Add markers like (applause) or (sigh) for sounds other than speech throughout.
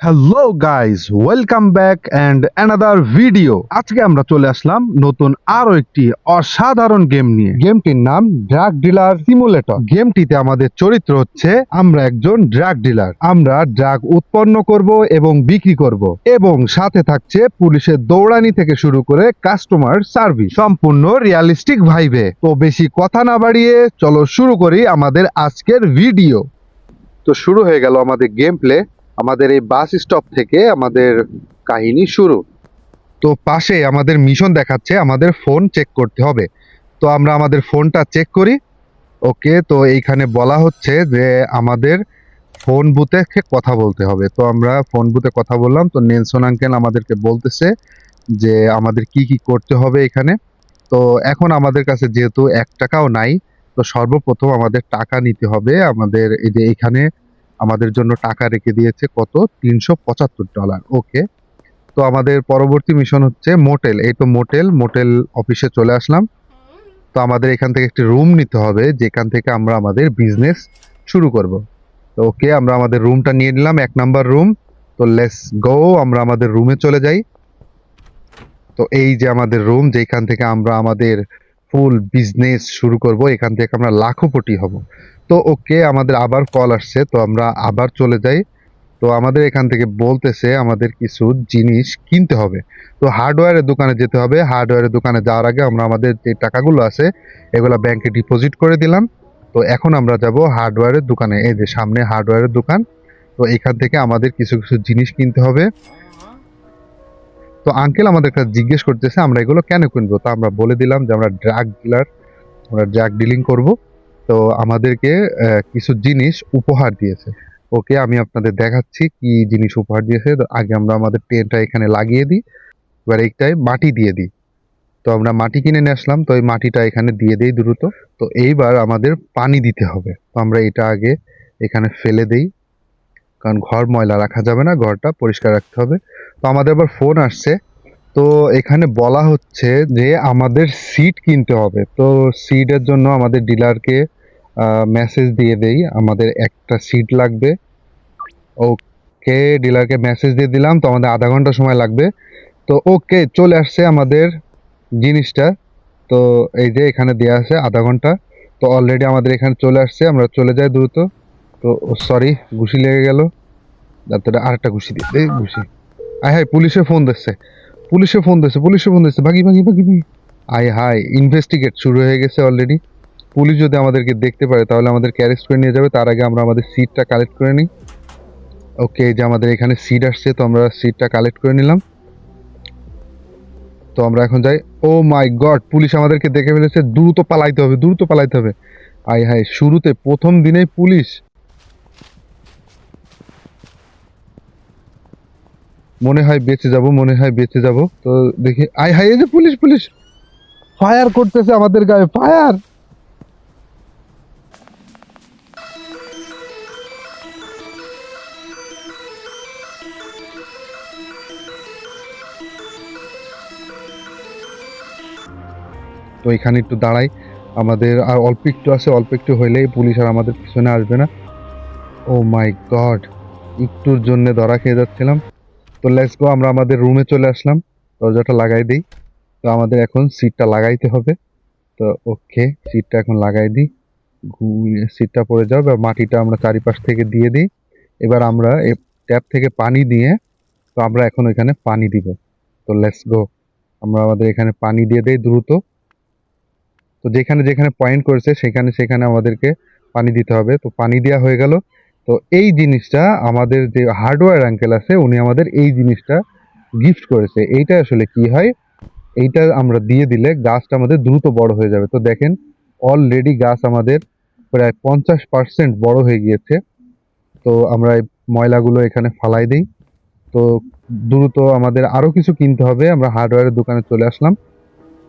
Hello guys welcome back and another video আজকে আমরা চলে আসলাম নতুন আরও একটি অসাধারণ গেম নিয়ে। গেমটির নাম ড্রাগ ডিলার সিমুলেটর গেমটিতে আমাদের চরিত্র হচ্ছে আমরা একজন ড্রাগ ডিলার আমরা ড্রাগ উৎপন্ন করব এবং বিক্রি করব এবং সাথে থাকছে পুলিশের দৌড়ানি থেকে শুরু করে কাস্টমার সার্ভিস সম্পূর্ণ রিয়ালিস্টিক ভাইবে তো বেশি কথা না বাড়িয়ে চলো শুরু করি আমাদের আজকের ভিডিও তো শুরু হয়ে গেল আমাদের গেম প্লে আমাদের এই বাস স্টপ থেকে আমাদের কাহিনী শুরু। তো পাশে আমাদের মিশন দেখাচ্ছে, আমাদের ফোন চেক করতে হবে। তো আমরা আমাদের ফোনটা চেক করি। ওকে তো এইখানে বলা হচ্ছে যে আমাদের ফোন বুথে কথা বলতে হবে। তো আমরা ফোন বুথে কথা বললাম, তো নেলসন আঙ্কেল আমাদেরকে বলতেছে যে আমাদের কি কি করতে হবে এখানে। তো এখন আমাদের কাছে যেহেতু এক টাকাও নাই, তো সর্বপ্রথম আমাদের টাকা নিতে হবে আমাদের এই যে এখানে আমাদের জন্য টাকা রেখে দিয়েছে কত? তিনশো পঁচাত্তর ডলার। ওকে। তো আমাদের পরবর্তী মিশন হচ্ছে মোটেল এই তো মোটেল মোটেল অফিসে চলে আসলাম। তো আমাদের এখান থেকে একটি রুম নিতে হবে, যেখান থেকে আমরা আমাদের বিজনেস শুরু করব। তো ওকে, আমরা আমাদের রুমটা নিয়ে নিলাম, এক নাম্বার রুম তো লেস গো আমরা আমাদের রুমে চলে যাই। তো এই যে আমাদের রুম যেখান থেকে আমরা আমাদের ফুল বিজনেস শুরু করব, এখান থেকে আমরা লাখপতি হব। তো ওকে, আমাদের আবার কল আসছে, তো আমরা আবার চলে যাই। তো আমাদের এখান থেকে বলতেছে আমাদের কিছু জিনিস কিনতে হবে। তো হার্ডওয়্যারের দোকানে যেতে হবে। হার্ডওয়্যারের দোকানে যাওয়ার আগে আমরা আমাদের যে টাকাগুলো আছে, এগুলো ব্যাংকে ডিপোজিট করে দিলাম। তো এখন আমরা যাব হার্ডওয়্যারের দোকানে, এই যে সামনে হার্ডওয়্যারের দোকান। তো এখান থেকে আমাদের কিছু কিছু জিনিস কিনতে হবে। তো আঙ্কেল আমাদের কাছে জিজ্ঞেস করতেছে, আমরা এগুলো কেন কিনবো? তো আমরা বলে দিলাম যে, আমরা ড্রাগ ডিলার আমরা ড্রাগ ডিলিং করব। তো আমাদেরকে কিছু জিনিস উপহার দিয়েছে। ওকে, আমি আপনাদের দেখাচ্ছি কি জিনিস উপহার দিয়েছে। তো আগে আমরা আমাদের টেনটা এখানে লাগিয়ে দিই। এবার এইটায় মাটি দিয়ে দিই। তো আমরা মাটি কিনে নিয়ে আসলাম। তো এই মাটিটা এখানে দিয়ে দেই দ্রুত। তো এইবার আমাদের পানি দিতে হবে। তো আমরা এটা আগে এখানে ফেলে দেই। কারণ ঘর ময়লা রাখা যাবে না, ঘরটা পরিষ্কার রাখতে হবে। তো আমাদের আবার ফোন আসছে। তো এখানে বলা হচ্ছে যে আমাদের সিট কিনতে হবে। তো সিটের জন্য আমাদের ডিলারকে মেসেজ দিয়ে দেই, আমাদের একটা সিট লাগবে। ওকে, ডিলারকে মেসেজ দিয়ে দিলাম, তো আমাদের আধা ঘণ্টা সময় লাগবে। তো ওকে, চলে আসছে আমাদের জিনিসটা। তো এই যে এখানে দেওয়া আছে আধা ঘণ্টা। তো অলরেডি আমাদের এখানে চলে আসছে, আমরা চলে যাই দ্রুত। তো সরি ঘুষি লেগে গেল। তারপরে আরেকটা ঘুষি দিয়ে এই ঘুষি। আয় হাই পুলিশে ফোন দিচ্ছে। পুলিশে ফোন দিচ্ছে, পুলিশে ফোন দিচ্ছে। ভাগি ভাগি ভাগি ভাগি। আয় হাই ইনভেস্টিগেট শুরু হয়ে গেছে অলরেডি পুলিশ যদি আমাদেরকে দেখতে পারে, তাহলে আমাদেরকে অ্যারেস্ট করে নিয়ে যাবে। তার আগে আমরা আমাদের সিটটা কালেক্ট করে নিই। ওকে যে আমাদের এখানে সিট আসছে, তো আমরা সিটটা কালেক্ট করে নিলাম। তো আমরা এখন যাই। ও মাই গড পুলিশ আমাদেরকে দেখে ফেলেছে। দ্রুত পালাইতে হবে, দ্রুত পালাইতে হবে। আয়, হায়, শুরুতে, প্রথম দিনেই পুলিশ মনে হয় বেঁচে যাব, মনে হয় বেঁচে যাব। তো দেখি, আয় হাই এই যে পুলিশ পুলিশ। ফায়ার করতেছে আমাদের গায়ে ফায়ার তো এখানে একটু দাঁড়াই। আমাদের আর অল্প একটু আছে, অল্প একটু হইলেই পুলিশ আর আমাদের পিছনে আসবে না। ও মাই গড একটুর জন্য ধরা খেয়ে যাচ্ছিলাম। তো লেটস গো আমরা আমাদের রুমে চলে আসলাম। দরজাটা লাগাই দিই। তো আমাদের এখন সিটটা লাগাইতে হবে। তো ওকে সিটটা এখন লাগাই দিই। সিটটা পড়ে যাও বা মাটিটা আমরা চারিপাশ থেকে দিয়ে দিই। এবার আমরা এই ট্যাপ থেকে পানি দিয়ে, তো আমরা এখন এখানে পানি দিব। তো লেটস গো আমরা আমাদের এখানে পানি দিয়ে দেই দ্রুত। তো যেখানে যেখানে পয়েন্ট করেছে, সেখানে সেখানে আমাদেরকে পানি দিতে হবে। তো পানি দেওয়া হয়ে গেল। তো এই জিনিসটা আমাদের যে হার্ডওয়্যার আঙ্কেল আছে, উনি আমাদের এই জিনিসটা গিফট করেছে। এইটা আসলে কি হয়? এইটা আমরা দিয়ে দিলে গাছটা আমাদের দ্রুত বড় হয়ে যাবে। তো দেখেন অলরেডি গাছ আমাদের প্রায় পঞ্চাশ পার্সেন্ট বড় হয়ে গিয়েছে। তো আমরা ময়লাগুলো এখানে ফালাই দিই। তো দ্রুত আমাদের আরও কিছু কিনতে হবে। আমরা হার্ডওয়্যারের দোকানে চলে আসলাম।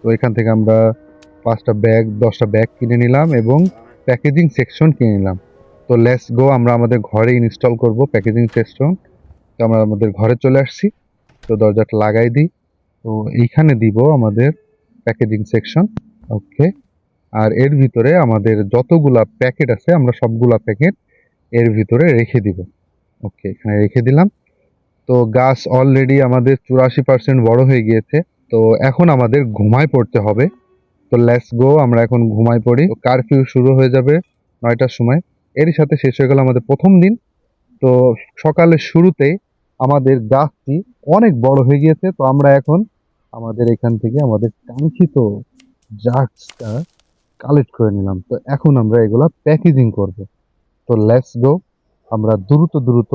তো এখান থেকে আমরা পাঁচটা ব্যাগ দশটা ব্যাগ কিনে নিলাম এবং প্যাকেজিং সেকশন কিনে নিলাম। তো লেটস গো আমরা আমাদের ঘরে ইনস্টল করব প্যাকেজিং সেকশন তো আমরা আমাদের ঘরে চলে আসছি। তো দরজাটা লাগাই দিই। তো এইখানে দিব আমাদের প্যাকেজিং সেকশন ওকে আর এর ভিতরে আমাদের যতগুলা প্যাকেট আছে, আমরা সবগুলা প্যাকেট এর ভিতরে রেখে দিব। ওকে এখানে রেখে দিলাম। তো গাছ অলরেডি আমাদের চুরাশি পার্সেন্ট বড় হয়ে গিয়েছে। তো এখন আমাদের ঘুমায় পড়তে হবে। তো লেটস গো আমরা এখন ঘুমায় পড়ি। কারফিউ শুরু হয়ে যাবে নয়টার সময়। এরই সাথে শেষ হয়ে গেল আমাদের প্রথম দিন। তো সকালের শুরুতে আমাদের গাছটি অনেক বড় হয়ে গিয়েছে। তো আমরা এখন আমাদের এখান থেকে আমাদের কাঙ্ক্ষিত ড্রাগসটা কালেক্ট করে নিলাম। তো এখন আমরা এগুলা প্যাকেজিং করব। তো লেটস গো আমরা দ্রুত দ্রুত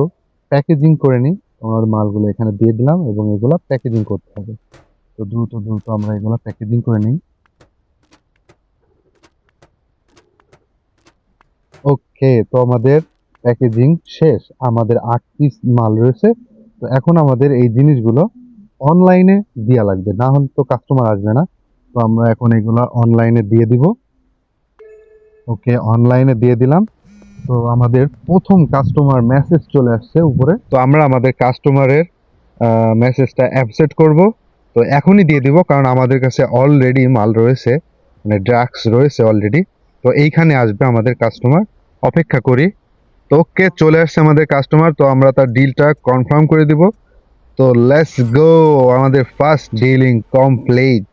প্যাকেজিং করে নিই। আমার মালগুলো এখানে দিয়ে দিলাম এবং এগুলা প্যাকেজিং করতে হবে। তো দ্রুত দ্রুত আমরা এগুলা প্যাকেজিং করে নিই। ওকে, তো আমাদের প্যাকেজিং শেষ। আমাদের আট পিস মাল রয়েছে। তো এখন আমাদের এই জিনিসগুলো অনলাইনে দেওয়া লাগবে। না হলে তো কাস্টমার আসবে না। তো আমরা এখন এগুলো অনলাইনে দিয়ে দিব। ওকে অনলাইনে দিয়ে দিলাম। তো আমাদের প্রথম কাস্টমার মেসেজ চলে আসছে উপরে। তো আমরা আমাদের কাস্টমারের মেসেজটা অ্যাপসেট করব। তো এখনই দিয়ে দিব, কারণ আমাদের কাছে অলরেডি মাল রয়েছে। মানে ড্রাগস রয়েছে অলরেডি তো এইখানে আসবে আমাদের কাস্টমার অপেক্ষা করি। তো ওকে চলে আসছে আমাদের কাস্টমার তো আমরা তার ডিলটা কনফার্ম করে দিব। তো লেটস গো আমাদের ফার্স্ট ডিলিং কমপ্লিট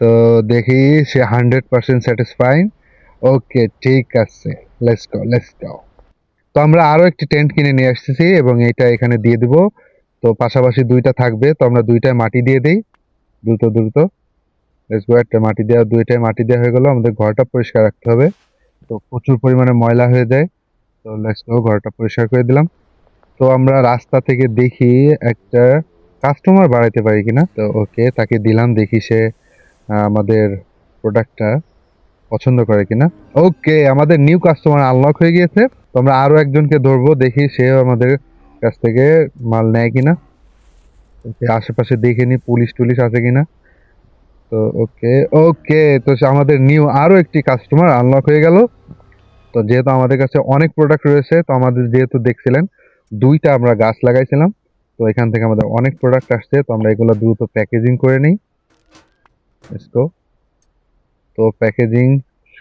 তো দেখি সে হান্ড্রেড পার্সেন্ট স্যাটিসফাইং ওকে, ঠিক আছে লেটস গো লেটস গো তো আমরা আরও একটি টেন্ট কিনে নিয়ে আসতেছি এবং এটা এখানে দিয়ে দিব। তো পাশাপাশি দুইটা থাকবে, তো আমরা দুইটায় মাটি দিয়ে দিই। দ্রুত দ্রুত। একটা মাটি দেওয়া দুইটায় মাটি দেওয়া হয়ে গেল, আমাদের ঘরটা পরিষ্কার রাখতে হবে। তো প্রচুর পরিমাণে ময়লা হয়ে যায়। তো লেটস গো ঘরটা পরিষ্কার করে দিলাম। তো আমরা রাস্তা থেকে দেখি একটা কাস্টমার বাড়াইতে পারি কিনা। তো ওকে তাকে দিলাম, দেখি সে আমাদের প্রোডাক্টটা পছন্দ করে কিনা। ওকে, আমাদের নিউ কাস্টমার আনলক হয়ে গিয়েছে। তো আমরা আরও একজনকে ধরবো, দেখি সেও আমাদের কাছ থেকে মাল নেয় কিনা। আশেপাশে দেখে নি পুলিশ টুলিশ আছে কিনা। তো ওকে ওকে, তো আমাদের নিউ আরও একটি কাস্টমার আনলক হয়ে গেল। তো যেহেতু আমাদের কাছে অনেক প্রোডাক্ট রয়েছে, তো আমাদের যেহেতু দেখছিলেন, দুইটা আমরা গাছ লাগাইছিলাম। তো এখান থেকে আমাদের অনেক প্রোডাক্ট আসছে, তো আমরা এগুলো দ্রুত প্যাকেজিং করে নিই। তো প্যাকেজিং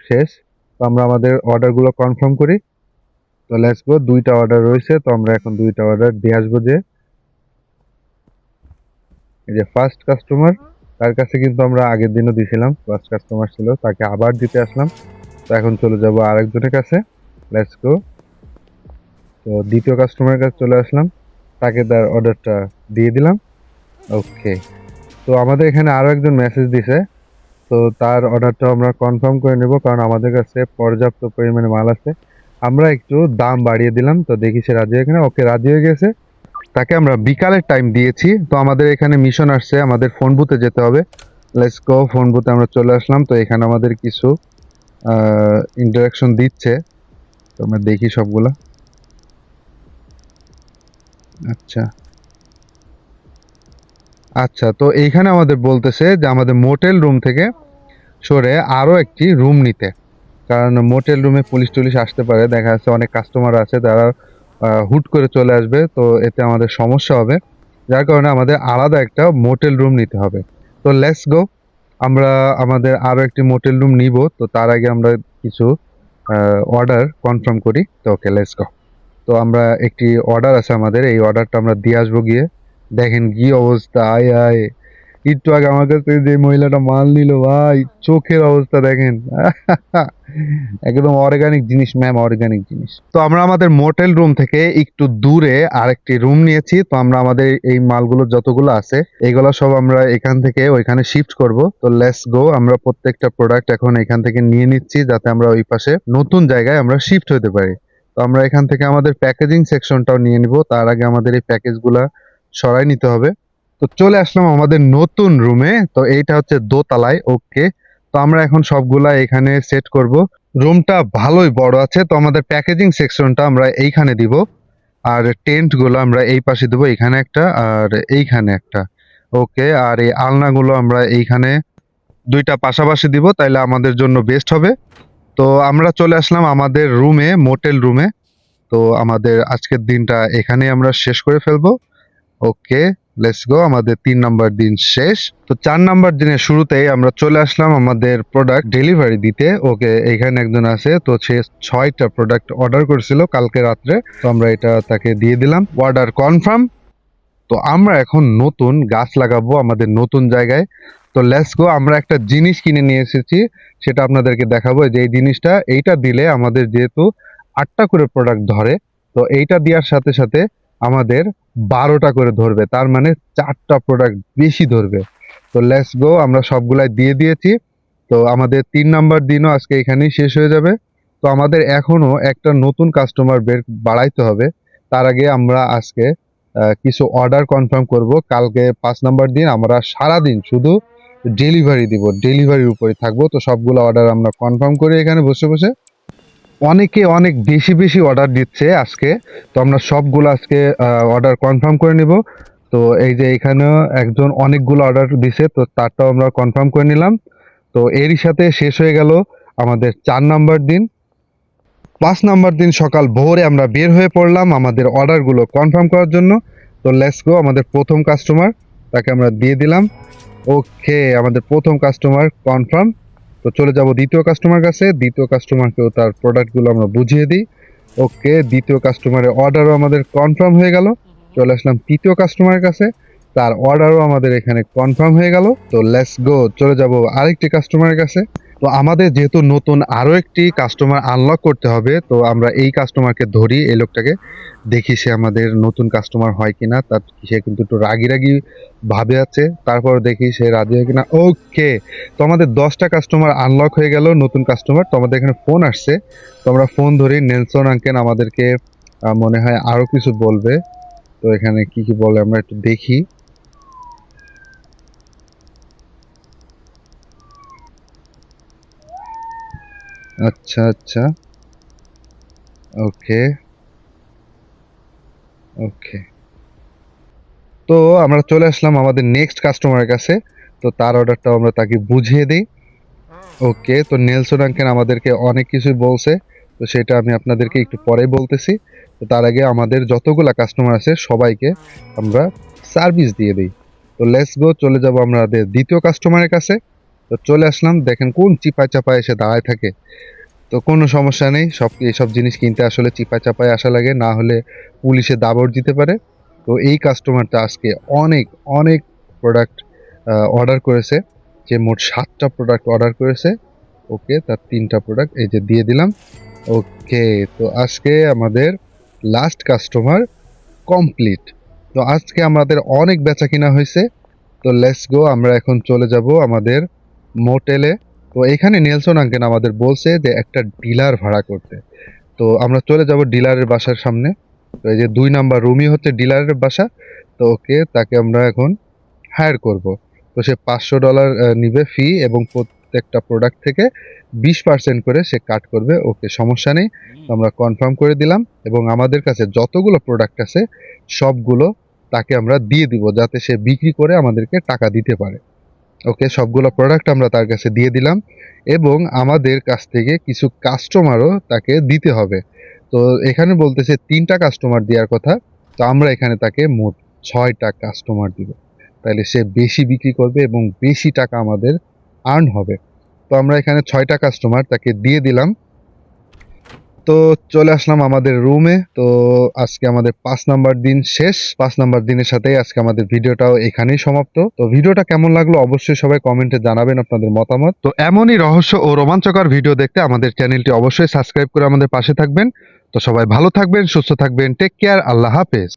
শেষ। তো আমরা আমাদের অর্ডারগুলো কনফার্ম করি। তো লেটস গো দুইটা অর্ডার রয়েছে, তো আমরা এখন দুইটা অর্ডার দিয়ে আসব যে। এই যে ফার্স্ট কাস্টমার তার কাছে কিন্তু আমরা আগের দিনও দিয়েছিলাম ফার্স্ট কাস্টমার ছিল, তাকে আবার দিতে আসলাম। তো এখন চলে যাব আরেকজনের কাছে। লেটস গো তো দ্বিতীয় কাস্টমারের কাছে চলে আসলাম। তাকে তার অর্ডারটা দিয়ে দিলাম। ওকে তো আমাদের এখানে আরও একজন মেসেজ দিছে। তো তার অর্ডারটা আমরা কনফার্ম করে নেব, কারণ আমাদের কাছে পর্যাপ্ত পরিমাণে মাল আছে। আমরা একটু দাম বাড়িয়ে দিলাম, তো দেখি সে রাজি হয়ে কিনা। ওকে রাজি হয়ে গেছে। তাকে আমরা বিকালের টাইম দিয়েছি। তো আমাদের এখানে মিশন আসছে, আমাদের ফোন বুথে যেতে হবে। লেটস গো ফোন বুথে আমরা চলে আসলাম। তো এখানে আমাদের কিছু ইন্টারাকশন দিচ্ছে। তো আমরা দেখি সবগুলা। আচ্ছা। আচ্ছা তো এইখানে আমাদের বলতেছে যে আমাদের মোটেল রুম থেকে সরে আরও একটি রুম নিতে। কারণ মোটেল রুমে পুলিশ টুলিশ আসতে পারে, দেখা যাচ্ছে অনেক কাস্টমার আছে, তারা হুট করে চলে আসবে, তো এতে আমাদের সমস্যা হবে। যার কারণে আমাদের আলাদা একটা মোটেল রুম নিতে হবে। তো লেটস গো আমরা, আমাদের আরও একটি মোটেল রুম নিব, তো তার আগে আমরা কিছু অর্ডার কনফার্ম করি। তো ওকে লেটস গো তো আমরা একটি অর্ডার আছে আমাদের, এই অর্ডারটা আমরা দিয়ে আসব গিয়ে। দেখেন কি অবস্থা, আয় আয়। একটু আগে আমার কাছ থেকে যে মহিলাটা মাল নিল, ভাই, চোখের অবস্থা দেখেন। (laughs) একদম অর্গানিক জিনিস ম্যাম অর্গানিক জিনিস। তো আমরা আমাদের মোটেল রুম থেকে একটু দূরে আরেকটি রুম নিয়েছি। তো আমরা আমাদের এই মালগুলো যতগুলো আছে, এগুলো সব আমরা এখান থেকে ওইখানে শিফট করব। তো লেটস গো আমরা প্রত্যেকটা প্রোডাক্ট এখন এখান থেকে নিয়ে নিচ্ছি যাতে আমরা ওই পাশে নতুন জায়গায় আমরা শিফট হতে পারি। তো আমরা এখান থেকে আমাদের প্যাকেজিং সেকশনটাও নিয়ে নিব। তার আগে আমাদের এই প্যাকেজগুলা সরাই নিতে হবে। তো চলে আসলাম আমাদের নতুন রুমে তো এইটা হচ্ছে দোতলায়। ওকে তো আমরা এখন সবগুলা এখানে সেট করব। রুমটা ভালোই বড় আছে, তো আমাদের প্যাকেজিং সেকশনটা আমরা এইখানে দিব। আর টেন্টগুলো আমরা এই পাশে দেবো, এখানে একটা আর এইখানে একটা। ওকে আর এই আলনাগুলো আমরা এইখানে দুইটা পাশাপাশি দিব, তাইলে আমাদের জন্য বেস্ট হবে। তো আমরা চলে আসলাম আমাদের রুমে মোটেল রুমে। তো আমাদের আজকের দিনটা এখানে আমরা শেষ করে ফেলব। ওকে লেটস গো আমাদের তিন নাম্বার দিন শেষ। তো চার নাম্বার দিনের শুরুতেই আমরা চলে আসলাম আমাদের প্রোডাক্ট ডেলিভারি দিতে। ওকে, এখানে একজন আছে, তো সে ছয়টা প্রোডাক্ট অর্ডার করেছিল কালকে রাত্রে। তো আমরা এটা তাকে দিয়ে দিলাম। অর্ডার কনফার্ম তো আমরা এখন নতুন গাছ লাগাবো আমাদের নতুন জায়গায়। তো লেটস গো আমরা একটা জিনিস কিনে নিয়ে এসেছি, সেটা আপনাদেরকে দেখাবো। যে এই জিনিসটা, এইটা দিলে আমাদের যেহেতু আটটা করে প্রোডাক্ট ধরে, তো এইটা দেওয়ার সাথে সাথে আমাদের বারোটা করে ধরবে। তার মানে চারটা প্রোডাক্ট বেশি ধরবে। তো লেটস গো আমরা সবগুলাই দিয়ে দিয়েছি। তো আমাদের তিন নাম্বার দিনও আজকে এখানেই শেষ হয়ে যাবে। তো আমাদের এখনও একটা নতুন কাস্টমার বের বাড়াইতে হবে। তার আগে আমরা আজকে কিছু অর্ডার কনফার্ম করব। কালকে পাঁচ নাম্বার দিন আমরা সারা দিন শুধু ডেলিভারি দিব। ডেলিভারির উপরে থাকব। তো সবগুলো অর্ডার আমরা কনফার্ম করে এখানে বসে বসে। অনেকে অনেক বেশি বেশি অর্ডার দিচ্ছে আজকে। তো আমরা সবগুলো আজকে অর্ডার কনফার্ম করে নিব। তো এই যে এখানেও একজন অনেকগুলো অর্ডার দিছে, তো তারটাও আমরা কনফার্ম করে নিলাম। তো এরই সাথে শেষ হয়ে গেল আমাদের চার নাম্বার দিন। পাঁচ নাম্বার দিন সকাল ভোরে আমরা বের হয়ে পড়লাম আমাদের অর্ডারগুলো কনফার্ম করার জন্য। তো লেটস গো আমাদের প্রথম কাস্টমার তাকে আমরা দিয়ে দিলাম। ওকে আমাদের প্রথম কাস্টমার কনফার্ম তো চলে যাব দ্বিতীয় কাস্টমার কাছে। দ্বিতীয় কাস্টমারকেও তার প্রোডাক্টগুলো আমরা বুঝিয়ে দিই। ওকে, দ্বিতীয় কাস্টমারের অর্ডারও আমাদের কনফার্ম হয়ে গেল। চলে আসলাম তৃতীয় কাস্টমারের কাছে। তার অর্ডারও আমাদের এখানে কনফার্ম হয়ে গেল। তো লেটস গো চলে যাব আরেকটি কাস্টমারের কাছে। তো আমাদের যেহেতু নতুন আরও একটি কাস্টমার আনলক করতে হবে, তো আমরা এই কাস্টমারকে ধরি, এই লোকটাকে দেখি সে আমাদের নতুন কাস্টমার হয় কিনা। তার সে কিন্তু একটু রাগি রাগি ভাবে আছে, তারপর দেখি সে রাজি হয় কিনা। ওকে তো আমাদের দশটা কাস্টমার আনলক হয়ে গেল নতুন কাস্টমার তো আমাদের এখানে ফোন আসছে। তো আমরা ফোন ধরি নেলসন আঙ্কেন আমাদেরকে মনে হয় আরও কিছু বলবে। তো এখানে কি কি বলে আমরা একটু দেখি। আচ্ছা আচ্ছা। ওকে। ওকে। তো আমরা চলে আসলাম আমাদের নেক্সট কাস্টমারের কাছে। তো তার অর্ডারটাও আমরা তাকে বুঝিয়ে দিই। ওকে, তো নেলসন আঙ্কেন আমাদেরকে অনেক কিছুই বলছে। তো সেটা আমি আপনাদেরকে একটু পরেই বলতেছি। তো তার আগে আমাদের যতগুলা কাস্টমার আছে সবাইকে আমরা সার্ভিস দিয়ে দিই। তো লেটস গো চলে যাব আমাদের দ্বিতীয় কাস্টমারের কাছে। তো চলে আসলাম। দেখেন কোন চিপায় চাপায় এসে দাঁড়ায় থাকে। তো কোনো সমস্যা নেই, সব এইসব জিনিস কিনতে আসলে চিপায় চাপায় আসা লাগে, না হলে পুলিশে দাবড় দিতে পারে। তো এই কাস্টমারটা আজকে অনেক অনেক প্রোডাক্ট অর্ডার করেছে। যে মোট সাতটা প্রোডাক্ট অর্ডার করেছে। ওকে, তার তিনটা প্রোডাক্ট এই যে দিয়ে দিলাম। ওকে, তো আজকে আমাদের লাস্ট কাস্টমার কমপ্লিট তো আজকে আমাদের অনেক বেচা কিনা হয়েছে। তো লেটস গো আমরা এখন চলে যাব আমাদের মোটেলে। তো এখানে নেলসন আঙ্কেন আমাদের বলছে যে একটা ডিলার ভাড়া করতে। তো আমরা চলে যাব ডিলারের বাসার সামনে। তো এই যে দুই নাম্বার রুমই হচ্ছে ডিলারের বাসা। তো ওকে তাকে আমরা এখন হায়ার করব। তো সে পাঁচশো ডলার নিবে ফি এবং প্রত্যেকটা প্রোডাক্ট থেকে বিশ পার্সেন্ট করে সে কাট করবে। ওকে সমস্যা নেই। আমরা কনফার্ম করে দিলাম এবং আমাদের কাছে যতগুলো প্রোডাক্ট আছে সবগুলো তাকে আমরা দিয়ে দিব যাতে সে বিক্রি করে আমাদেরকে টাকা দিতে পারে। ওকে, সবগুলো প্রোডাক্ট আমরা তার কাছে দিয়ে দিলাম এবং আমাদের কাছ থেকে কিছু কাস্টমারও তাকে দিতে হবে। তো এখানে বলতেছে তিনটা কাস্টমার দেওয়ার কথা, তো আমরা এখানে তাকে মোট ছয়টা কাস্টমার দিব। তাহলে সে বেশি বিক্রি করবে এবং বেশি টাকা আমাদের আর্ন হবে। তো আমরা এখানে ছয়টা কাস্টমার তাকে দিয়ে দিলাম। তো চলে আসলাম আমাদের রুমে তো আজকে আমাদের পাঁচ নাম্বার দিন শেষ। পাঁচ নাম্বার দিনের সাথেই আজকে আমাদের ভিডিওটাও এখানেই সমাপ্ত। তো ভিডিওটা কেমন লাগল অবশ্যই সবাই কমেন্টে জানাবেন আপনাদের মতামত। তো এমনই রহস্য ও রোমাঞ্চকর ভিডিও দেখতে আমাদের চ্যানেলটি অবশ্যই সাবস্ক্রাইব করে আমাদের পাশে থাকবেন। তো সবাই ভালো থাকবেন, সুস্থ থাকবেন। টেক কেয়ার আল্লাহ হাফেজ।